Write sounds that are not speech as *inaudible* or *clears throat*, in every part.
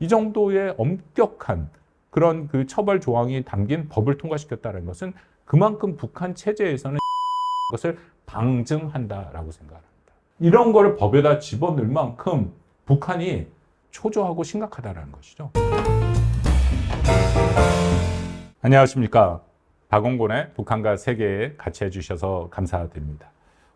이 정도의 엄격한 그런 그 처벌 조항이 담긴 법을 통과시켰다는 것은 그만큼 북한 체제에서는 *laughs* 것을 방증한다라고 생각합니다. 이런 거를 법에다 집어넣을 만큼 북한이 초조하고 심각하다라는 것이죠. 안녕하십니까. 박원곤의 북한과 세계에 같이 해주셔서 감사드립니다.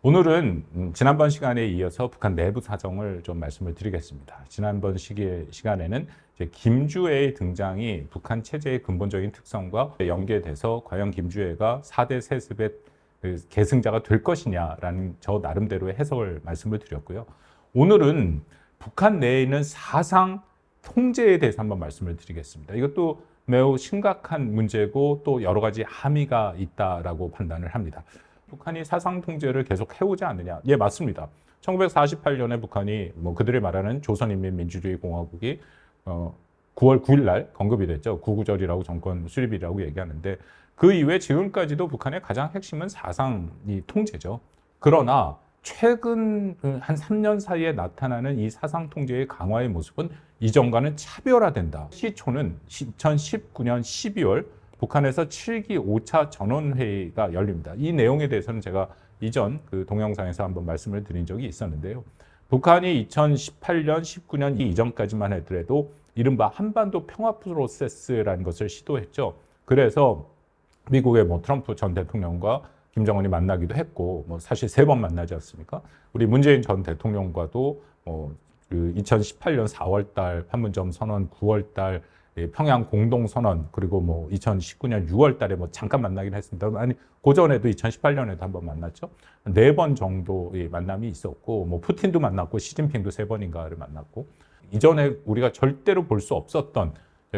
오늘은 음, 지난번 시간에 이어서 북한 내부 사정을 좀 말씀을 드리겠습니다. 지난번 시기, 시간에는 김주애의 등장이 북한 체제의 근본적인 특성과 연계돼서 과연 김주애가 4대 세습의 그 계승자가 될 것이냐라는 저 나름대로의 해석을 말씀을 드렸고요. 오늘은 북한 내에 있는 사상 통제에 대해서 한번 말씀을 드리겠습니다. 이것도 매우 심각한 문제고 또 여러 가지 함의가 있다라고 판단을 합니다. 북한이 사상 통제를 계속 해오지 않느냐? 예, 맞습니다. 1948년에 북한이 뭐 그들이 말하는 조선인민민주주의 공화국이 어 9월 9일 날 건급이 됐죠. 구구절이라고 정권 수립이라고 얘기하는데 그 이후에 지금까지도 북한의 가장 핵심은 사상이 통제죠. 그러나 최근 그한 3년 사이에 나타나는 이 사상 통제의 강화의 모습은 이전과는 차별화된다. 시초는 2019년 12월 북한에서 7기 5차 전원회의가 열립니다. 이 내용에 대해서는 제가 이전 그 동영상에서 한번 말씀을 드린 적이 있었는데요. 북한이 2018년, 19년 이 이전까지만 하더라도 이른바 한반도 평화 프로세스라는 것을 시도했죠. 그래서 미국의 뭐 트럼프 전 대통령과 김정은이 만나기도 했고, 뭐 사실 세 번 만나지 않습니까? 우리 문재인 전 대통령과도 뭐 그 2018년 4월 달 판문점 선언, 9월달 예, 평양 공동 선언 그리고 뭐 2019년 6월 달에 뭐 잠깐 만나긴 했습니다. 아니 고전에도 2018년에도 한번 만났죠. 네 번 정도의 만남이 있었고 뭐 푸틴도 만났고 시진핑도 세 번인가를 만났고 이전에 우리가 절대로 볼 수 없었던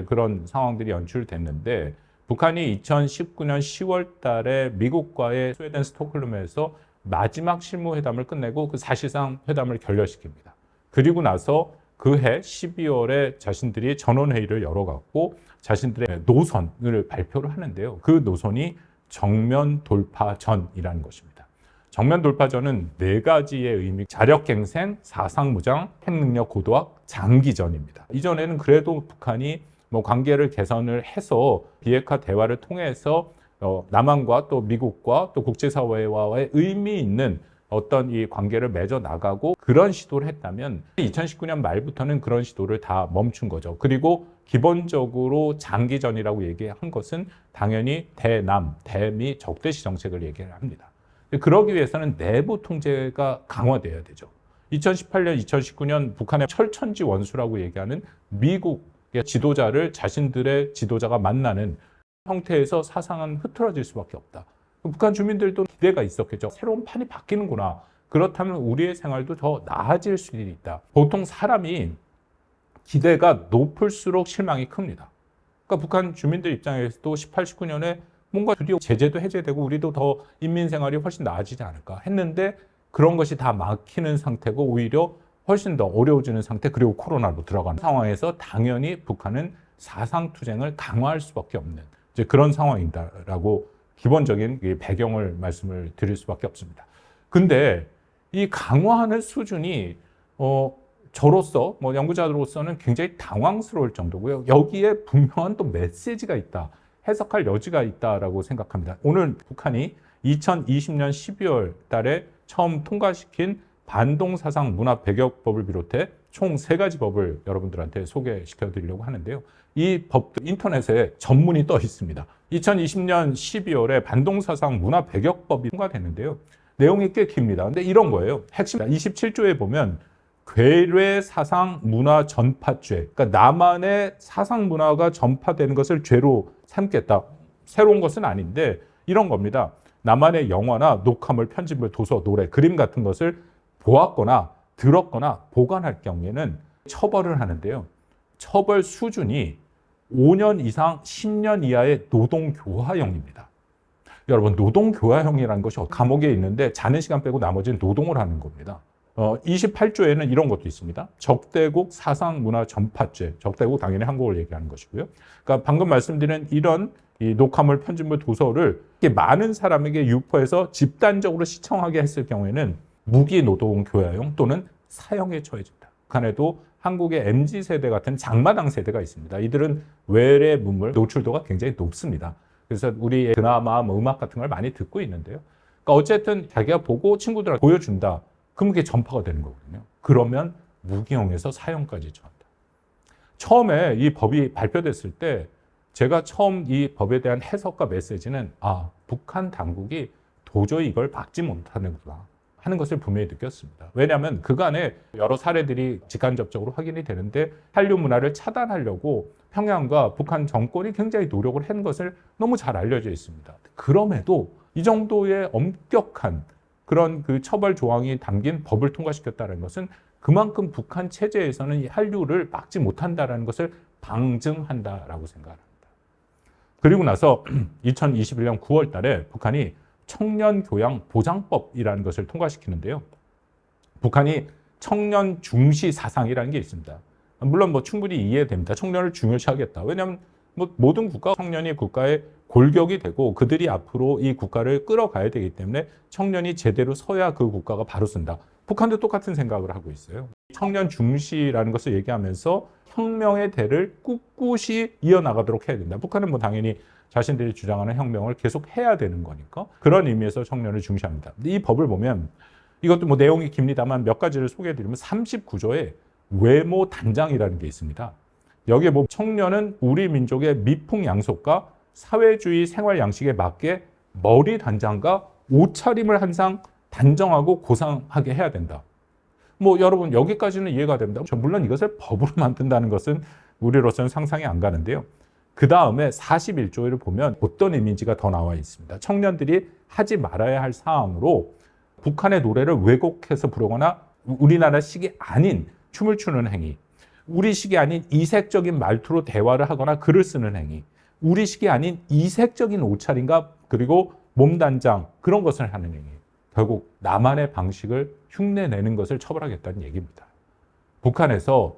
그런 상황들이 연출됐는데 북한이 2019년 10월 달에 미국과의 스웨덴 스톡홀름에서 마지막 실무 회담을 끝내고 그 사실상 회담을 결렬시킵니다. 그리고 나서 그해 12월에 자신들이 전원회의를 열어갖고 자신들의 노선을 발표를 하는데요. 그 노선이 정면 돌파전이라는 것입니다. 정면 돌파전은 네 가지의 의미, 자력갱생, 사상무장, 핵능력 고도화, 장기전입니다. 이전에는 그래도 북한이 뭐 관계를 개선을 해서 비핵화 대화를 통해서 어, 남한과 또 미국과 또 국제사회와의 의미 있는 어떤 이 관계를 맺어 나가고 그런 시도를 했다면 2019년 말부터는 그런 시도를 다 멈춘 거죠. 그리고 기본적으로 장기전이라고 얘기한 것은 당연히 대남, 대미 적대시 정책을 얘기를 합니다. 그러기 위해서는 내부 통제가 강화돼야 되죠. 2018년, 2019년 북한의 철천지 원수라고 얘기하는 미국의 지도자를 자신들의 지도자가 만나는 형태에서 사상은 흐트러질 수밖에 없다. 북한 주민들도 기대가 있었겠죠. 새로운 판이 바뀌는구나. 그렇다면 우리의 생활도 더 나아질 수 있다. 보통 사람이 기대가 높을수록 실망이 큽니다. 그러니까 북한 주민들 입장에서도 18, 19년에 뭔가 드디어 제재도 해제되고 우리도 더 인민 생활이 훨씬 나아지지 않을까 했는데 그런 것이 다 막히는 상태고 오히려 훨씬 더 어려워지는 상태 그리고 코로나로 들어가는 상황에서 당연히 북한은 사상 투쟁을 강화할 수밖에 없는 이제 그런 상황이다라고 기본적인 배경을 말씀을 드릴 수밖에 없습니다. 근데 이 강화하는 수준이 어 저로서 뭐 연구자로서는 굉장히 당황스러울 정도고요. 여기에 분명한 또 메시지가 있다. 해석할 여지가 있다라고 생각합니다. 오늘 북한이 2020년 12월 달에 처음 통과시킨 반동사상 문화 배격법을 비롯해 총 세 가지 법을 여러분들한테 소개시켜 드리려고 하는데요. 이 법도 인터넷에 전문이 떠 있습니다. 2020년 12월에 반동사상 문화 배격법이 통과됐는데요. 내용이 꽤 깁니다. 근데 이런 거예요. 핵심 27조에 보면 괴뢰 사상 문화 전파죄. 그러니까 남한의 사상 문화가 전파되는 것을 죄로 삼겠다. 새로운 것은 아닌데 이런 겁니다. 남한의 영화나 녹화물, 편집물, 도서, 노래, 그림 같은 것을 보았거나 들었거나 보관할 경우에는 처벌을 하는데요. 처벌 수준이 5년 이상 10년 이하의 노동교화형입니다. 여러분, 노동교화형이라는 것이 감옥에 있는데 자는 시간 빼고 나머지는 노동을 하는 겁니다. 어, 28조에는 이런 것도 있습니다. 적대국 사상문화 전파죄. 적대국 당연히 한국을 얘기하는 것이고요. 그러니까 방금 말씀드린 이런 이 녹화물, 편집물, 도서를 많은 사람에게 유포해서 집단적으로 시청하게 했을 경우에는 무기 노동 교화형 또는 사형에 처해진다. 북한에도 한국의 MZ 세대 같은 장마당 세대가 있습니다. 이들은 외래 문물 노출도가 굉장히 높습니다. 그래서 우리 드라마, 뭐 음악 같은 걸 많이 듣고 있는데요. 그러니까 어쨌든 자기가 보고 친구들한테 보여준다. 그럼 그게 전파가 되는 거거든요. 그러면 무기용에서 사형까지 처한다. 처음에 이 법이 발표됐을 때 제가 처음 이 법에 대한 해석과 메시지는 아, 북한 당국이 도저히 이걸 막지 못하는구나 하는 것을 분명히 느꼈습니다. 왜냐하면 그간에 여러 사례들이 직간접적으로 확인이 되는데 한류 문화를 차단하려고 평양과 북한 정권이 굉장히 노력을 한 것을 너무 잘 알려져 있습니다. 그럼에도 이 정도의 엄격한 그런 그 처벌 조항이 담긴 법을 통과시켰다는 것은 그만큼 북한 체제에서는 이 한류를 막지 못한다라는 것을 방증한다라고 생각합니다. 그리고 나서 *clears throat* 2021년 9월 달에 북한이 청년 교양 보장법이라는 것을 통과시키는데요. 북한이 청년 중시 사상이라는 게 있습니다. 물론 뭐 충분히 이해됩니다. 청년을 중요시하겠다. 왜냐하면 뭐 모든 국가 청년이 국가의 골격이 되고 그들이 앞으로 이 국가를 끌어가야 되기 때문에 청년이 제대로 서야 그 국가가 바로 쓴다. 북한도 똑같은 생각을 하고 있어요. 청년 중시라는 것을 얘기하면서 혁명의 대를 꿋꿋이 이어나가도록 해야 된다. 북한은 뭐 당연히 자신들이 주장하는 혁명을 계속 해야 되는 거니까 그런 의미에서 청년을 중시합니다. 이 법을 보면 이것도 뭐 내용이 깁니다만 몇 가지를 소개해드리면 39조에 외모 단장이라는 게 있습니다. 여기에 뭐 청년은 우리 민족의 미풍 양속과 사회주의 생활 양식에 맞게 머리 단장과 옷차림을 항상 단정하고 고상하게 해야 된다. 뭐 여러분 여기까지는 이해가 됩니다. 물론 이것을 법으로 *laughs* 만든다는 것은 우리로서는 상상이 안 가는데요. 그 다음에 41조를 보면 어떤 이미지가 더 나와 있습니다. 청년들이 하지 말아야 할 사항으로 북한의 노래를 왜곡해서 부르거나 우리나라식이 아닌 춤을 추는 행위, 우리식이 아닌 이색적인 말투로 대화를 하거나 글을 쓰는 행위, 우리식이 아닌 이색적인 옷차림과 그리고 몸단장 그런 것을 하는 행위. 결국 나만의 방식을 흉내내는 것을 처벌하겠다는 얘기입니다. 북한에서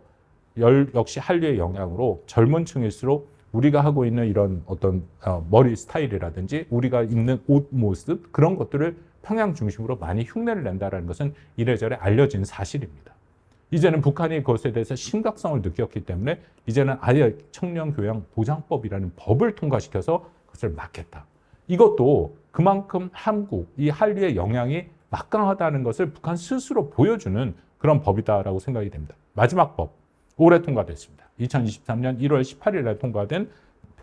열, 역시 한류의 영향으로 젊은 층일수록 우리가 하고 있는 이런 어떤 어, 머리 스타일이라든지 우리가 입는 옷 모습 그런 것들을 평양 중심으로 많이 흉내를 낸다는 것은 이래저래 알려진 사실입니다. 이제는 북한이 그것에 대해서 심각성을 느꼈기 때문에 이제는 아예 청년 교양 보장법이라는 법을 통과시켜서 그것을 막겠다. 이것도 그만큼 한국 이 한류의 영향이 막강하다는 것을 북한 스스로 보여주는 그런 법이다라고 생각이 됩니다. 마지막 법 올해 통과됐습니다. 2023년 1월 18일에 통과된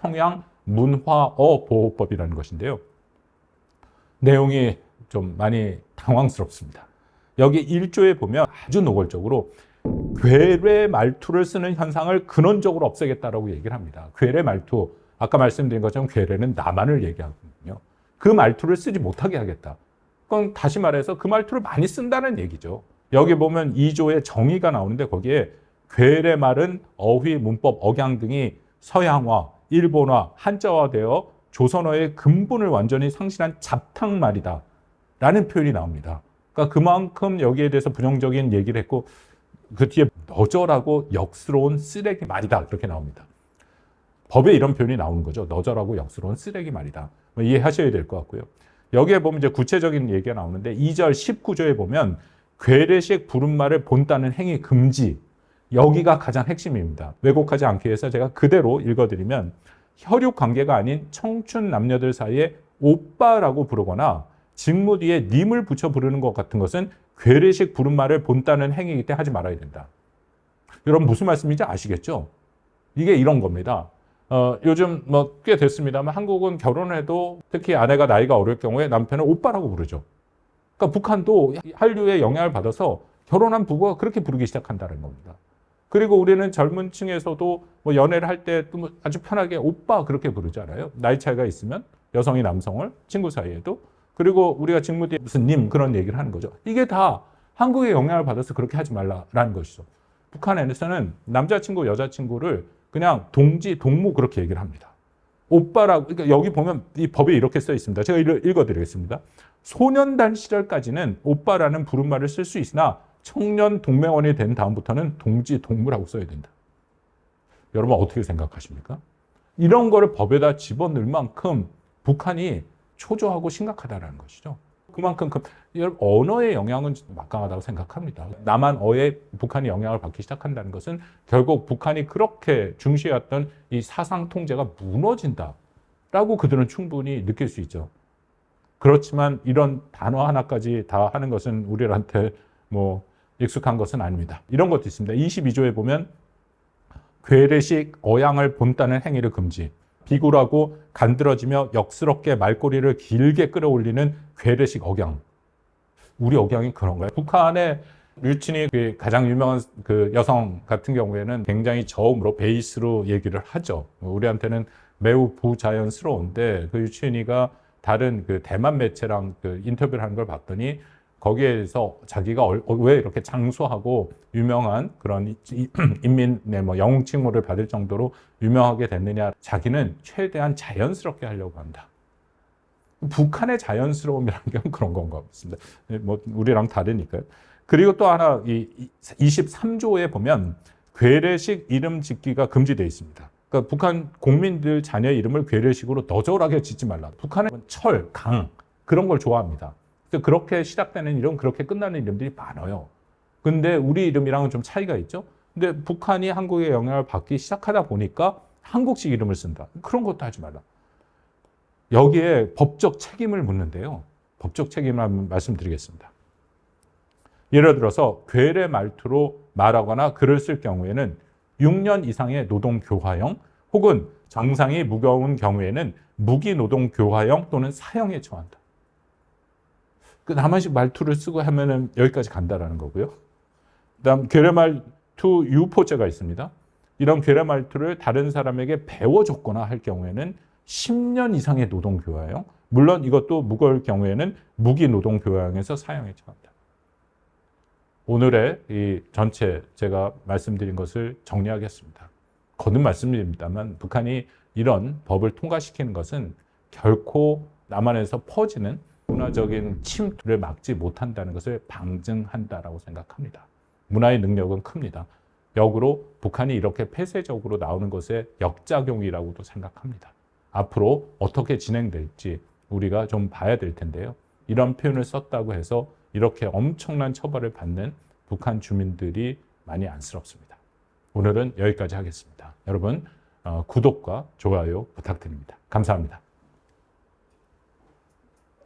평양 문화어 보호법이라는 것인데요. 내용이 좀 많이 당황스럽습니다. 여기 1조에 보면 아주 노골적으로 괴뢰 말투를 쓰는 현상을 근원적으로 없애겠다라고 얘기를 합니다. 괴뢰 말투, 아까 말씀드린 것처럼 괴뢰는 나만을 얘기하거든요. 그 말투를 쓰지 못하게 하겠다. 그건 다시 말해서 그 말투를 많이 쓴다는 얘기죠. 여기 보면 2조의 정의가 나오는데 거기에 괴뢰 말은 어휘, 문법, 억양 등이 서양화, 일본화, 한자화되어 조선어의 근본을 완전히 상실한 잡탕 말이다. 라는 표현이 나옵니다. 그러니까 그만큼 여기에 대해서 부정적인 얘기를 했고 그 뒤에 너절하고 역스러운 쓰레기 말이다. 그렇게 나옵니다. 법에 이런 표현이 나오는 거죠. 너절하고 역스러운 쓰레기 말이다. 뭐 이해하셔야 될 것 같고요. 여기에 보면 이제 구체적인 얘기가 나오는데 2절 19조에 보면 괴뢰식 부른말을 본다는 행위 금지. 여기가 가장 핵심입니다. 왜곡하지 않기 위해서 제가 그대로 읽어드리면 혈육 관계가 아닌 청춘 남녀들 사이에 오빠라고 부르거나 직무 뒤에 님을 붙여 부르는 것 같은 것은 괴뢰식 부른말을 본다는 행위이기 때문에 하지 말아야 된다. 여러분 무슨 말씀인지 아시겠죠? 이게 이런 겁니다. 어, 요즘 뭐 꽤 됐습니다만 한국은 결혼해도 특히 아내가 나이가 어릴 경우에 남편을 오빠라고 부르죠. 그러니까 북한도 한류의 영향을 받아서 결혼한 부부가 그렇게 부르기 시작한다는 겁니다. 그리고 우리는 젊은 층에서도 뭐 연애를 할 때 또 아주 편하게 오빠 그렇게 부르잖아요. 나이 차이가 있으면 여성이 남성을 친구 사이에도 그리고 우리가 직무 뒤에 무슨 님 그런 얘기를 하는 거죠. 이게 다 한국의 영향을 받아서 그렇게 하지 말라라는 것이죠. 북한에서는 남자친구, 여자친구를 그냥 동지, 동무 그렇게 얘기를 합니다. 오빠라고, 그러니까 여기 보면 이 법에 이렇게 써 있습니다. 제가 읽어드리겠습니다. 소년단 시절까지는 오빠라는 부른말을 쓸 수 있으나 청년 동맹원이 된 다음부터는 동지, 동무라고 써야 된다. 여러분 어떻게 생각하십니까? 이런 거를 법에다 집어넣을 만큼 북한이 초조하고 심각하다는 것이죠. 그만큼 그 여러분, 언어의 영향은 막강하다고 생각합니다. 남한 어에 북한이 영향을 받기 시작한다는 것은 결국 북한이 그렇게 중시했던 이 사상 통제가 무너진다라고 그들은 충분히 느낄 수 있죠. 그렇지만 이런 단어 하나까지 다 하는 것은 우리한테 뭐 익숙한 것은 아닙니다. 이런 것도 있습니다. 22조에 보면 괴례식 어양을 본다는 행위를 금지. 비굴하고 간드러지며 역스럽게 말꼬리를 길게 끌어올리는 괴례식 억양. 우리 억양이 그런가요? 북한의 류친이 그 가장 유명한 그 여성 같은 경우에는 굉장히 저음으로 베이스로 얘기를 하죠. 우리한테는 매우 부자연스러운데 그 유친이가 다른 그 대만 매체랑 그 인터뷰를 하는 걸 봤더니 거기에서 자기가 얼- 어, 왜 이렇게 장수하고 유명한 그런 *clears throat* 인민의 뭐 영웅 칭호를 받을 정도로 유명하게 됐느냐 자기는 최대한 자연스럽게 하려고 한다. 북한의 자연스러움이라는 게 그런 건가 같습니다. 뭐 우리랑 다르니까요. 그리고 또 하나 이 23조에 보면 괴례식 이름 짓기가 금지되어 있습니다. 그러니까 북한 국민들 자녀 이름을 괴례식으로 너절하게 짓지 말라. 북한은 철, 강 그런 걸 좋아합니다. 그래서 그렇게 시작되는 이름, 그렇게 끝나는 이름들이 많아요. 근데 우리 이름이랑은 좀 차이가 있죠. 근데 북한이 한국의 영향을 받기 시작하다 보니까 한국식 이름을 쓴다. 그런 것도 하지 말라. 여기에 법적 책임을 묻는데요. 법적 책임을 말씀드리겠습니다. 예를 들어서 괴뢰 말투로 말하거나 글을 쓸 경우에는 6년 이상의 노동 교화형 혹은 정상이 무거운 경우에는 무기 노동 교화형 또는 사형에 처한다. 그 남한식 말투를 쓰고 하면은 여기까지 간다라는 거고요. 그다음 괴뢰 말투 유포죄가 있습니다. 이런 괴뢰 말투를 다른 사람에게 배워줬거나 할 경우에는 10년 이상의 노동 교화형. 물론 이것도 무거울 경우에는 무기 노동 교화형에서 사형에 처한다. 오늘의 이 전체 제가 말씀드린 것을 정리하겠습니다. 거듭 말씀드립니다만 북한이 이런 법을 통과시키는 것은 결코 남한에서 퍼지는 문화적인 침투를 막지 못한다는 것을 방증한다라고 생각합니다. 문화의 능력은 큽니다. 역으로 북한이 이렇게 폐쇄적으로 나오는 것의 역작용이라고도 생각합니다. 앞으로 어떻게 진행될지 우리가 좀 봐야 될 텐데요. 이런 표현을 썼다고 해서 이렇게 엄청난 처벌을 받는 북한 주민들이 많이 안쓰럽습니다. 오늘은 여기까지 하겠습니다. 여러분 어, 구독과 좋아요 부탁드립니다. 감사합니다.